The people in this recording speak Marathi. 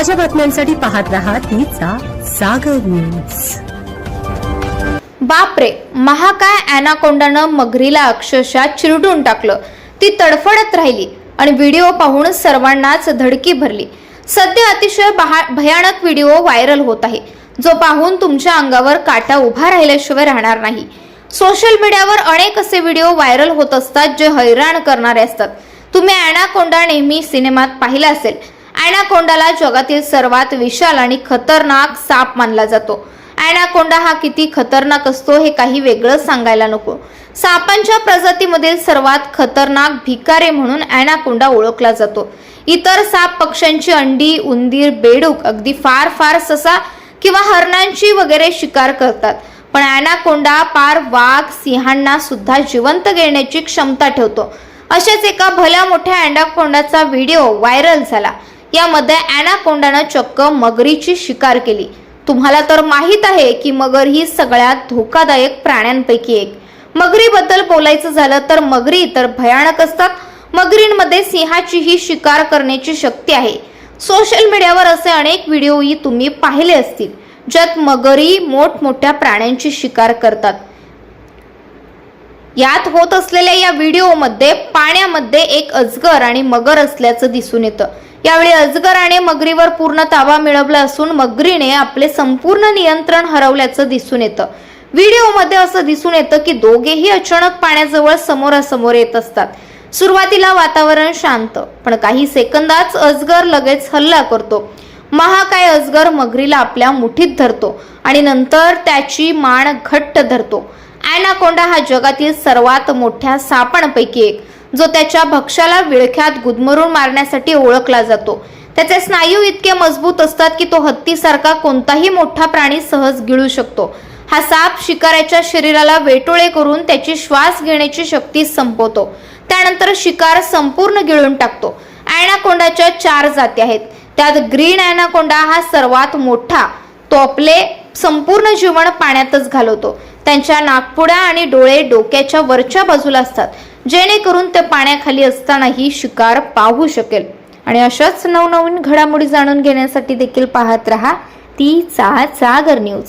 ताज्या बातम्यांसाठी पाहत राहा तिचा सागर न्यूज बापरे महाकाय अॅनाकोंडानं मगरीला अक्षरशः चिरडून टाकलं. ती तडफडत राहिली आणि व्हिडिओ पाहून सर्वांनाच धडकी भरली. सध्या अतिशय भयानक व्हिडिओ व्हायरल होत आहे जो पाहून तुमच्या अंगावर काटा उभा राहिल्याशिवाय राहणार नाही. सोशल मीडियावर अनेक असे व्हिडिओ व्हायरल होत असतात जे हैराण करणारे असतात. तुम्ही अॅनाकोंडा नेहमी सिनेमात पाहिला असेल. अॅनाकोंडाला जगातील सर्वात विशाल आणि खतरनाक साप मानला जातो. अॅनाकोंडा हा किती खतरनाक असतो हे काही वेगळं सांगायला नको. सापांच्या प्रजातीमधील सर्वात खतरनाक भिकारे म्हणून अॅनाकोंडा ओळखला जातो. इतर साप पक्ष्यांची अंडी उंदीर बेडूक अगदी फार फार ससा किंवा हरणांची वगैरे शिकार करतात. पण अॅनाकोंडा पार वाघ सिंहांना सुद्धा जिवंत घेण्याची क्षमता ठेवतो. अशाच एका भल्या मोठ्या अॅनाकोंडाचा व्हिडिओ व्हायरल झाला. यामध्ये अॅनाकोंडानं चक्क मगरीची शिकार केली. तुम्हाला तर माहीत आहे की मगर ही सगळ्यात धोकादायक प्राण्यांपैकी एक. मगरीबद्दल बोलायचं झालं तर मगरी तर भयानक असतात. मगरींमध्ये सिंहाचीही शिकार करण्याची शक्ती आहे. सोशल मीडियावर असे अनेक व्हिडिओही तुम्ही पाहिले असतील ज्यात मगरी मोठमोठ्या प्राण्यांची शिकार करतात. यात होत असलेल्या या व्हिडिओमध्ये पाण्यामध्ये एक अजगर आणि मगर असल्याचं दिसून येतं. यावेळी अजगराने मगरीवर पूर्ण ताबा मिळवला असून मगरीने आपले संपूर्ण नियंत्रण हरवल्याचं दिसून येतं. व्हिडिओमध्ये असं दिसून येतं की दोघेही अचानक पाण्याजवळ समोरासमोर येत असतात. सुरुवातीला वातावरण शांत पण काही सेकंदाच अजगर लगेच हल्ला करतो. महाकाय अजगर मगरीला आपल्या मुठीत धरतो आणि नंतर त्याची मान घट्ट धरतो. अॅनाकोंडा हा जगातील सर्वात मोठ्या सापांपैकी एक. जो त्याच्या भक्ष्याला विळख्यात गुदमरून मारण्यासाठी ओळखला जातो. त्याचे स्नायू इतके मजबूत असतात की तो हत्तीसारखा कोणताही मोठा प्राणी सहज गिळू शकतो. हा साप शिकाऱ्याच्या शरीराला वेटोळे करून त्याची श्वास घेण्याची शक्ती संपवतो. त्यानंतर शिकार संपूर्ण गिळून टाकतो. अॅनाकोंडाच्या चार जाती आहेत. त्यात ग्रीन अॅनाकोंडा हा सर्वात मोठा. तो आपले संपूर्ण जीवन पाण्यातच घालवतो. त्यांच्या नागपुड्या आणि डोळे डोक्याच्या वरच्या बाजूला असतात. जेणेकरून ते पाण्याखाली असतानाही शिकार पाहू शकेल. आणि अशाच नवनवीन घडामोडी जाणून घेण्यासाठी देखील पाहत रहा ती चा सागर न्यूज.